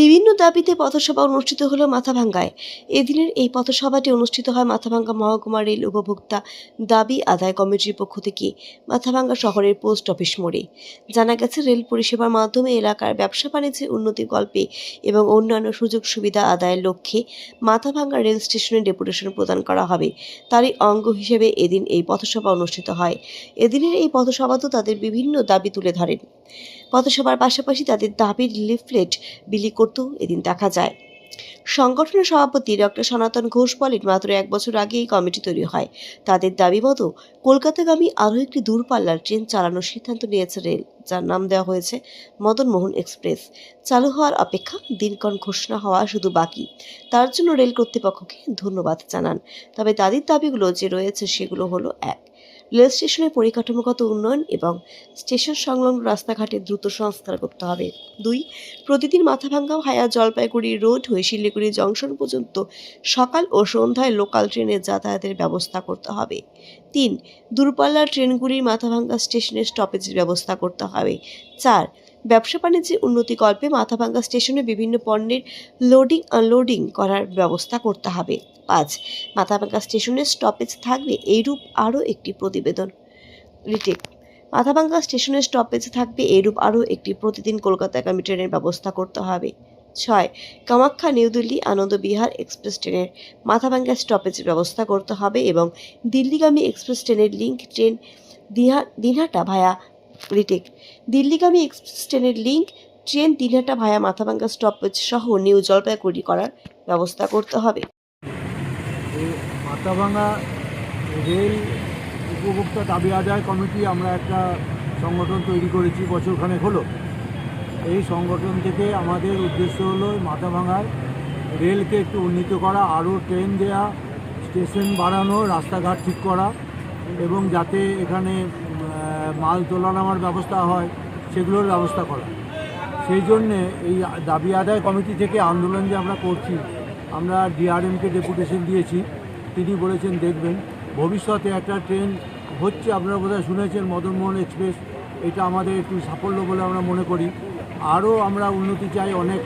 বিভিন্ন দাবিতে পথসভা অনুষ্ঠিত হলো মাথাভাঙ্গায়। এদিনের এই পথসভাটি অনুষ্ঠিত হয় মাথাভাঙ্গা মহকুমা রেল উপভোক্তা দাবি আদায় কমিটির পক্ষ থেকে মাথাভাঙ্গা শহরের পোস্ট অফিস মোড়ে। জানা গেছে, রেল পরিষেবার মাধ্যমে এলাকার ব্যবসা বাণিজ্যের উন্নতির গল্পে এবং অন্যান্য সুযোগ সুবিধা আদায়ের লক্ষ্যে মাথাভাঙ্গা রেল স্টেশনে ডেপুটেশন প্রদান করা হবে। তারই অঙ্গ হিসেবে এদিন এই পথসভা অনুষ্ঠিত হয়। এদিনের এই পথসভাতেও তাদের বিভিন্ন দাবি তুলে ধরেন। পথসভার পাশাপাশি তাদের দাবির লিফলেট বিলি করতেও এদিন দেখা যায়। সংগঠনের সভাপতি ডক্টর সনাতন ঘোষ বলেন, মাত্র এক বছর আগে এই কমিটি তৈরি হয়। তাদের দাবি মতো কলকাতাগামী আরও একটি দূরপাল্লার ট্রেন চালানোর সিদ্ধান্ত নিয়েছে রেল, যার নাম দেওয়া হয়েছে মদনমোহন এক্সপ্রেস। চালু হওয়ার অপেক্ষা দিনক্ষণ ঘোষণা হওয়া শুধু বাকি। তার জন্য রেল কর্তৃপক্ষকে ধন্যবাদ জানান। তবে তাদের দাবিগুলো যে রয়েছে সেগুলো হলো এক। রেল স্টেশনের পরিকাঠামোগত উন্নয়ন এবং স্টেশন সংলগ্ন রাস্তাঘাটে দ্রুত সংস্কার করতে হবে। দুই, প্রতিদিন মাথাভাঙ্গা হায়া জলপাইগুড়ি রোড হয়ে শিলিগুড়ি জংশন পর্যন্ত সকাল ও সন্ধ্যায় লোকাল ট্রেনের যাতায়াতের ব্যবস্থা করতে হবে। তিন, দূরপাল্লার ট্রেনগুলির মাথাভাঙ্গা স্টেশনের স্টপেজের ব্যবস্থা করতে হবে। চার ব্যবসা বাণিজ্যের উন্নতি কল্পে মাথাভাঙ্গা স্টেশনে বিভিন্ন পণ্যের লোডিং আনলোডিং করার ব্যবস্থা করতে হবে। পাঁচ মাথাভাঙ্গা স্টেশনে স্টপেজ থাকবে এইরূপ আরও একটি প্রতিবেদন। রিটেক মাথাভাঙ্গা স্টেশনের স্টপেজ থাকবে এরূপ আরও একটি প্রতিদিন কলকাতা কলকাতাগামী ট্রেনের ব্যবস্থা করতে হবে। ছয়, কামাখ্যা, নিউ দিল্লি, আনন্দ বিহার এক্সপ্রেস ট্রেনের মাথাভাঙ্গা স্টপেজের ব্যবস্থা করতে হবে এবং দিল্লিগামী এক্সপ্রেস ট্রেনের লিঙ্ক ট্রেন দিহা, দিনহাটা ভায়া রিটেক দিল্লিগামী এক্সপ্রেস ট্রেনের link train Dinhata via Mathabhanga stoppage সহ নিউ জলপাইগুড়ি করার ব্যবস্থা করতে হবে। মাথাভাঙ্গা রেল উপভোক্তা দাবি আদায় কমিটি আমরা একটা সংগঠন তৈরি করেছি, বছরখানেক হলো। এই সংগঠন থেকে আমাদের উদ্দেশ্য হলো মাথাভাঙার রেলকে একটু উন্নীত করা, আরও ট্রেন দেওয়া স্টেশন বাড়ানো, রাস্তাঘাট ঠিক করা, এবং যাতে এখানে মাল তোলা নামার ব্যবস্থা হয়, সেগুলোর ব্যবস্থা করা। সেই জন্যে এই দাবি আদায় কমিটি থেকে আন্দোলন যে আমরা করছি, আমরা ডিআরএমকে ডেপুটেশন দিয়েছি, তিনি বলেছেন, দেখবেন, ভবিষ্যতে একটা ট্রেন হচ্ছে, আপনারা বোধহয় শুনেছেন, মদনমোহন এক্সপ্রেস, এটা আমাদের একটু সাফল্য বলে আমরা মনে করি। আরও আমরা উন্নতি চাই, অনেক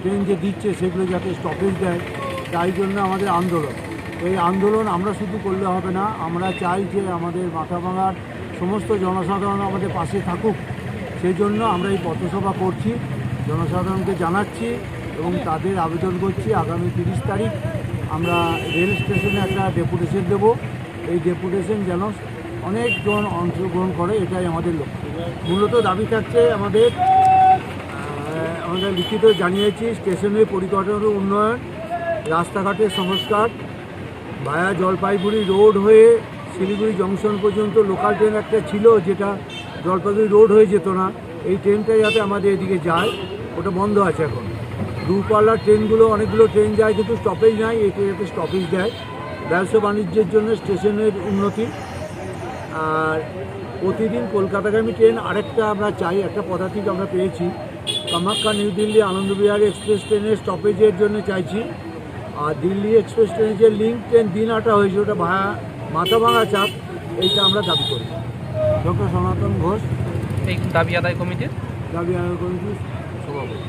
ট্রেন যে দিচ্ছে, সেগুলো যাতে স্টপেজ দেয়, তাই জন্য আমাদের আন্দোলন। এই আন্দোলন আমরা শুধু করলে হবে না, আমরা চাই যে আমাদের মাথাভাঙার সমস্ত জনসাধারণ আমাদের পাশে থাকুক। সেই জন্য আমরা এই পথসভা করছি। জনসাধারণকে জানাচ্ছি এবং তাদের আবেদন করছি। আগামী তিরিশ তারিখ আমরা রেল স্টেশনে একটা ডেপুটেশন দেব। এই ডেপুটেশন যেন অনেকজন অংশগ্রহণ করে এটাই আমাদের লক্ষ্য। মূলত দাবি থাকছে আমাদের আহ, আমাদের লিখিত জানিয়েছি স্টেশনের পরিকাঠামোর উন্নয়ন রাস্তাঘাটের সংস্কার ভায়া জলপাইগুড়ি রোড হয়ে শিলিগুড়ি জংশন পর্যন্ত লোকাল ট্রেন একটা ছিল যেটা জলপাইগুড়ি রোড হয়ে যেত না, এই ট্রেনটা যাতে আমাদের এদিকে যায়, ওটা বন্ধ আছে এখন। দূরপাল্লার ট্রেনগুলো, অনেকগুলো ট্রেন যায় কিন্তু স্টপেজ নাই এটা যাতে স্টপেজ দেয়। ব্যবসা বাণিজ্যের জন্য স্টেশনের উন্নতি। আর প্রতিদিন কলকাতাগামী ট্রেন আরেকটা আমরা চাই, একটা পদাতিক আমরা পেয়েছি। কামাখ্যা নিউ দিল্লি আনন্দবিহার এক্সপ্রেস ট্রেনের স্টপেজের জন্য চাইছি। আর দিল্লি এক্সপ্রেস ট্রেনের যে লিঙ্ক ট্রেন দিন আটা হয়েছে, ওটা ভাঙা মাথা ভাঙা চাপ এইটা আমরা দাবি করি। ডক্টর সনাতন ঘোষ এই দাবি আদায় কমিটির? দাবি আদায় কমিটির সভাপতি